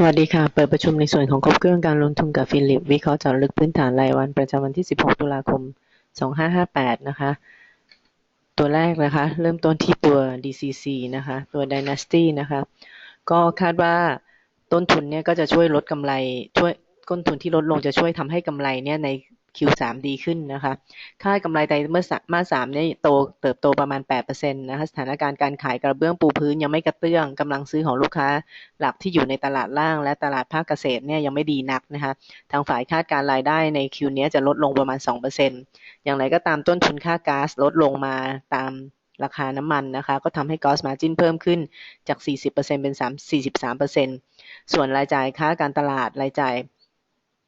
สวัสดีค่ะ เปิดประชุมในส่วนของครบเครื่องการลงทุนกับฟิลิป วิเคราะห์เจาะลึกพื้นฐานรายวันประจำวันที่ 16 ตุลาคม 2558 นะคะ ตัวแรกนะคะ เริ่มต้นที่ตัว DCC นะคะ ตัว Dynasty นะคะ ก็คาดว่าต้นทุนเนี่ยก็จะช่วยลดกำไรช่วยต้นทุนที่ลดลงจะช่วยทำให้กำไรเนี่ยใน Q3 ดีขึ้นนะคะคาดกำไรไตรมาสสามเนี่ยโตเติบโตประมาณ8%นะคะสถานการณ์การขายกระเบื้องปูพื้นยังไม่กระเตื้องกำลังซื้อของลูกค้า หลักที่อยู่ในตลาดล่าง และตลาดภาคเกษตรเนี่ยยังไม่ดีนักนะคะทางฝ่ายคาดการรายได้ในคิวนี้จะลดลงประมาณ 2%อย่างไรก็ตามต้นทุนค่าก๊าซลดลงมาตามราคาน้ำมันนะคะ ก็ทำให้ gross margin เพิ่มขึ้นจาก 40%เป็น3 43%ส่วนรายจ่ายค่าการตลาดรายจ่าย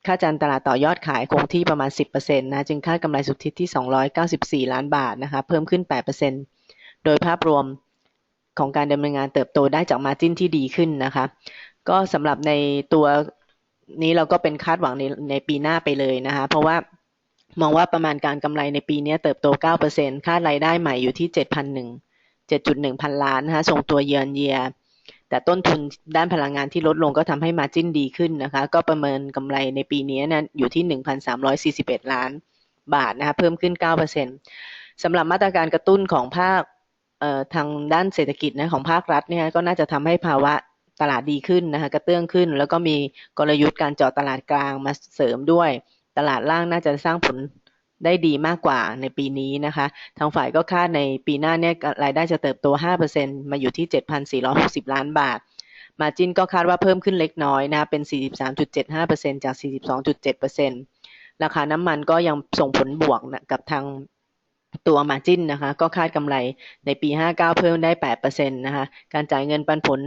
ค่าจันตลาดต่อยอดขายคงที่ประมาณ 10%นะ จึงคาดกำไรสุทธิที่ 294 ล้านบาทนะคะ เพิ่มขึ้น 8%โดยภาพรวมของการดำเนินงานเติบโตได้จากมาจิ้นที่ดีขึ้นนะคะ ก็สำหรับในตัวนี้เราก็เป็นคาดหวังในในปีหน้าไปเลยนะคะ เพราะว่ามองว่าประมาณการกำไรในปีนี้เติบโต 9%คาดรายได้ใหม่อยู่ที่ 7,001.7.1 พันล้านนะคะส่งตัวเยือนเยีย แต่ต้นทุนด้านพลังงานที่ลดลงก็ทำให้มาจิ้นดีขึ้นนะคะ ก็ประเมินกำไรในปีนี้นะอยู่ที่ 1,341 ล้านบาทนะคะเพิ่มขึ้น 9%สำหรับมาตรการกระตุ้นของภาคทางด้านเศรษฐกิจนะของภาครัฐเนี่ยก็น่าจะทำให้ภาวะตลาดดีขึ้นนะคะกระเตื้องขึ้น แล้วก็มีกลยุทธ์การเจาะตลาดกลางมาเสริมด้วย ตลาดล่างน่าจะสร้างผล ได้ดีมากกว่าในปีนี้นะคะ ทางฝ่ายก็คาดในปีหน้าเนี่ยรายได้จะเติบโต 5%มาอยู่ที่ 7,460 ล้านบาท มาจินก็คาดว่าเพิ่มขึ้นเล็กน้อยนะ เป็น 43.75%จาก 42.7%ราคาน้ำมันก็ยังส่งผลบวกนะกับทางตัวมาจินนะคะ ก็คาดกำไรในปี 59 เพิ่มได้ 8%นะคะ การจ่ายเงินปันผล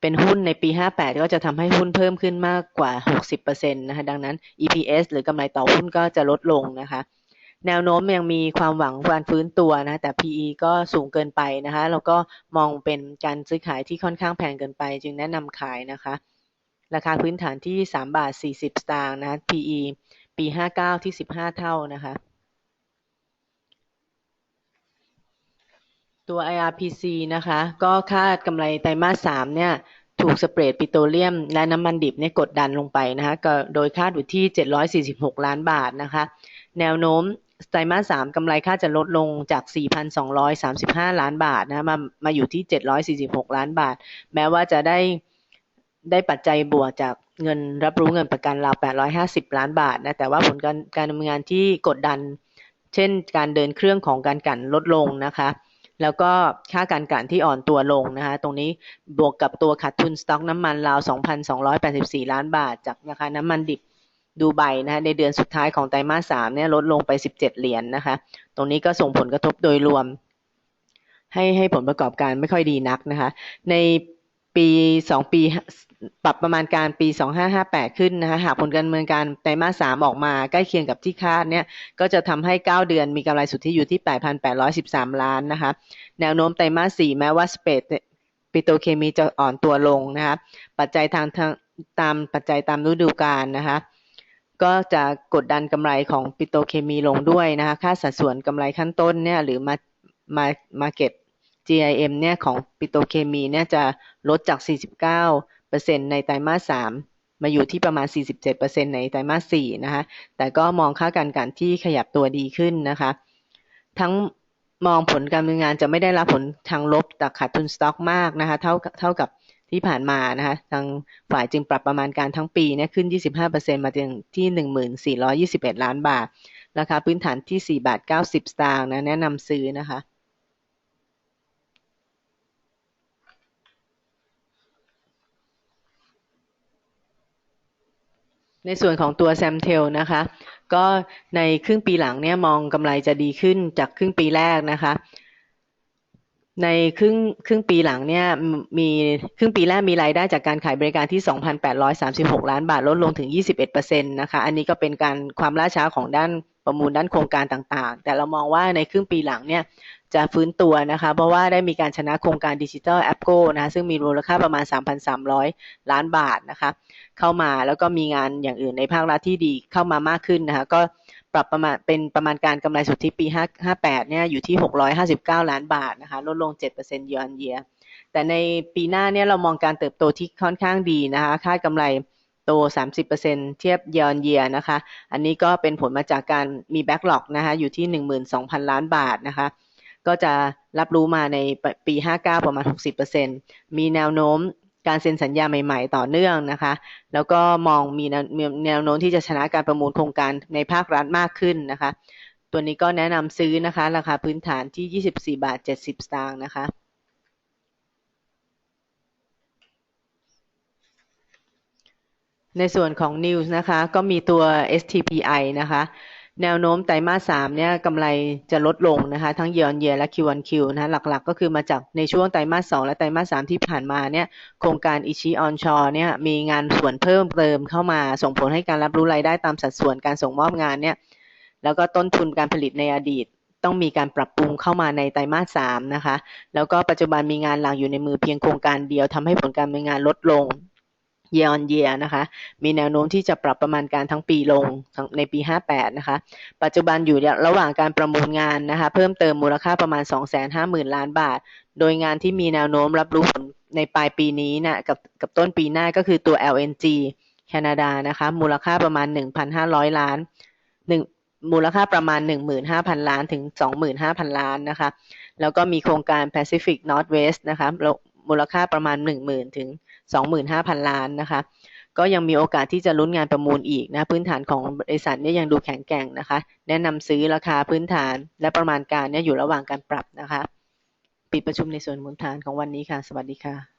เป็นหุ้นในปี 58 ก็จะทำให้หุ้นเพิ่มขึ้นมากกว่า 60%นะคะ ดังนั้น EPS หรือกำไรต่อหุ้นก็จะลดลงนะคะ แนวโน้มยังมีความหวังการฟื้นตัวนะ แต่ PE ก็สูงเกินไปนะคะ แล้วก็มองเป็นการซื้อขายที่ค่อนข้างแพงเกินไป จึงแนะนำขายนะคะ ราคาพื้นฐานที่ 3 บาท 40 สตางค์นะ PE ปี 59 ที่ 15 เท่านะคะ ตัว IRPC นะคะ ก็คาดกำไรไตรมาสสามเนี่ย ถูกสเปรดปิโตรเลียม และน้ำมันดิบเนี่ยกดดันลงไปนะคะก็โดยคาดอยู่ที่ 746 ล้านบาทนะคะ แนวโน้มไตรมาสสามกำไรคาดจะลดลงจาก 4,235 ล้านบาทนะมามาอยู่ที่ 746 ล้านบาท แม้ว่าจะได้ได้ปัจจัยบวกจากเงินรับรู้เงินประกันราว 850 ล้านบาทนะ แต่ว่าผลการการดำเนินงานที่กดดัน เช่นการเดินเครื่องของการกันลดลงนะคะ แล้วก็ค่าการกันที่อ่อนตัวลงนะคะ ตรงนี้บวกกับตัวขาดทุนสต็อกน้ำมันราว 2,284 ล้านบาท จากราคาน้ำมันดิบดูไบนะคะในเดือนสุดท้ายของไตรมาสสามเนี่ยลดลงไป 17 เหรียญนนะคะ ตรงนี้ก็ส่งผลกระทบโดยรวม ให้ให้ผลประกอบการไม่ค่อยดีนักนะคะ ใน ปี2ปีปรับประมาณการปี 2558 ขึ้นนะคะหากผลการดำเนินการไตรมาส 3 ออกมาใกล้เคียงกับที่คาดเนี่ยก็จะทำให้ 9 เดือนมีกำไรสุทธิอยู่ที่ 8,813 ล้านนะคะแนวโน้มไตรมาส 4 แม้ว่าสเปดปิโตเคมีจะอ่อนตัวลงนะคะปัจจัยทางทางตามปัจจัยตามฤดูกาลนะคะก็จะกดดันกำไรของปิโตเคมีลงด้วยนะคะค่าสัดส่วนกำไรขั้นต้นเนี่ยหรือมามามาเก็ต GIM เนี่ยของปิโตเคมีเนี่ยจะลดจาก 49%ในไตรมาส3มาอยู่ที่ประมาณ 47%ในไตรมาส4นะคะ แต่ก็มองค่าการกันที่ขยับตัวดีขึ้นนะคะ ทั้งมองผลการดำเนินงานจะไม่ได้รับผลทางลบจากขาดทุนสต็อกมากนะคะ เท่าเท่ากับที่ผ่านมานะคะ ทางฝ่ายจึงปรับประมาณการทั้งปีเนี่ยขึ้น 25%มาถึงที่ 1421 ล้านบาท ราคาพื้นฐานที่ 4 บาท 90 สตางค์นะ แนะนำซื้อนะคะ ในส่วนของตัวแซมเทลนะคะ ก็ในครึ่งปีหลังเนี่ยมองกำไรจะดีขึ้นจากครึ่งปีแรกนะคะ ในครึ่งครึ่งปีหลังเนี่ยมีครึ่งปีแรกมีรายได้จากการขายบริการที่ 2,836 ล้านบาทลดลงถึง 21%นะคะอันนี้ก็เป็นการความล่าช้าของด้านประมูลด้านโครงการต่างๆ แต่เรามองว่าในครึ่งปีหลังเนี่ยจะฟื้นตัวนะคะ เพราะว่าได้มีการชนะโครงการดิจิทัลแอปโก้นะคะซึ่งมีมูลค่าประมาณ 3,300 ล้านบาทนะคะ เข้ามาแล้วก็มีงานอย่างอื่นในภาครัฐที่ดีเข้ามามากขึ้นนะคะ ก็ ปรับประมาณเป็นประมาณการกำไรสุทธิปี 58 เนี่ยอยู่ที่ 659 ล้านบาทนะคะลดลง 7% year on year แต่แต่ในปีหน้าเนี่ยเรามองการเติบโตที่ค่อนข้างดีนะคะคาดกำไรโต 30%เทียบ year on year นะคะ อันนี้ก็เป็นผลมาจากการมีแบ็กหลอกนะคะอยู่ที่ 12,000 ล้านบาทนะคะ ก็จะรับรู้มาในปี 59 ประมาณ 60%มีแนวโน้ม การเซ็นสัญญาใหม่ ๆ ต่อเนื่องนะคะ แล้วก็มองมีแนวโน้มที่จะชนะการประมูลโครงการในภาครัฐมากขึ้นนะคะ ตัวนี้ก็แนะนำซื้อนะคะ ราคาพื้นฐานที่ 24 บาท 70 สตางค์นะคะในส่วนของ News นะคะ ก็มีตัว STPI นะคะ แนวโน้มไตรมาส3เนี่ยกำไรจะลดลงนะคะ ทั้ง year on year และ Q on Q นะหลักๆ ก็คือมาจากในช่วงไตรมาส2และไตรมาส3ที่ผ่านมาเนี่ยโครงการ Ichi Onshore เนี่ยมีงานส่วนเพิ่มเติมเข้ามาส่งผลให้การรับรู้รายได้ตามสัดส่วนการส่งมอบงานเนี่ยแล้วก็ต้นทุนการผลิตในอดีตต้องมีการปรับปรุงเข้ามาในไตรมาส3นะคะ แล้วก็ปัจจุบันมีงานหลักอยู่ในมือเพียงโครงการเดียวทำให้ผลการดำเนินงานลดลง year on year นะคะ มีแนวโน้มที่จะปรับประมาณการทั้งปีลงในปี 58 นะคะ ปัจจุบันอยู่ระหว่างการประมูลงานนะคะ เพิ่มเติมมูลค่าประมาณ 250,000 ล้านบาท โดยงานที่มีแนวโน้มรับรู้ผลในปลายปีนี้นะกับกับต้นปีหน้าก็คือตัว LNG แคนาดานะคะ มูลค่าประมาณ 1,500 ล้าน1มูลค่าประมาณ 15,000 ล้านถึง 25,000 ล้านนะคะ แล้วก็มีโครงการ Pacific Northwest นะคะ มูลค่าประมาณ 10,000 ถึง 25,000 ล้านนะคะ ก็ยังมีโอกาสที่จะลุ้นงานประมูลอีกนะ พื้นฐานของบริษัทเนี่ยยังดูแข็งแกร่งนะคะ แนะนำซื้อราคาพื้นฐานและประมาณการเนี่ยอยู่ระหว่างการปรับนะคะ ปิดประชุมในส่วนมูลฐานของวันนี้ค่ะ สวัสดีค่ะ